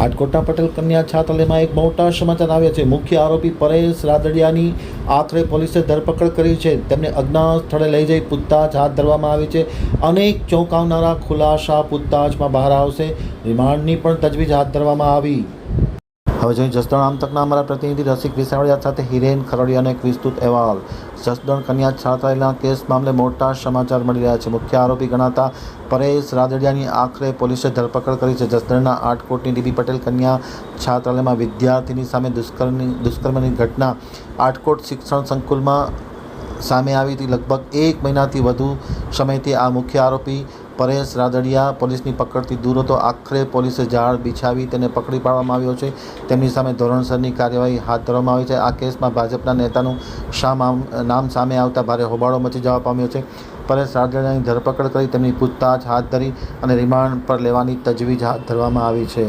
રાજકોટના પટેલ કન્યા છાત્રાલયમાં એક મોટા સમાચાર આવ્યા છે. મુખ્ય આરોપી પરેશ રાદડિયાની આખરે પોલીસે ધરપકડ કરી છે. તેમને અજ્ઞાત સ્થળે લઈ જઈ પૂછતાછ હાથ ધરવામાં આવી છે. અનેક ચોંકાવનારા ખુલાસા પૂછતાછમાં બહાર આવશે. રિમાન્ડની પણ તજવીજ હાથ ધરવામાં આવી. હવે જોઈએ જસદણ આમતકના અમારા પ્રતિનિધિ રસિક વિસાવડિયા સાથે હિરેન ખરડિયાનો એક વિસ્તૃત અહેવાલ. જસદણ કન્યા છાત્રાલયના કેસ મામલે મોટા સમાચાર મળી રહ્યા છે. મુખ્ય આરોપી ગણાતા પરેશ રાદડિયાની આખરે પોલીસે ધરપકડ કરી છે. જસદણના આટકોટની ડીબી પટેલ કન્યા છાત્રાલયમાં વિદ્યાર્થીની સામે દુષ્કર્મની દુષ્કર્મની ઘટના. આટકોટ શિક્ષણ સંકુલમાં સામે આવી હતી. લગભગ એક મહિનાથી વધુ સમયથી આ મુખ્ય આરોપી પરેશ રાદડિયા પોલીસની પકડથી દૂર હતો. આખરે પોલીસે ઝાડ બિછાવી તેને પકડી પાડવામાં આવ્યો છે. તેમની સામે ધોરણસરની કાર્યવાહી હાથ ધરવામાં આવી છે. આ કેસમાં ભાજપના નેતાનું શા નામ સામે આવતા ભારે હોબાળો મચી જવા પામ્યો છે. પરેશ રાદડિયાની ધરપકડ કરી તેમની પૂછતાછ હાથ ધરી અને રિમાન્ડ પર લેવાની તજવીજ હાથ ધરવામાં આવી છે.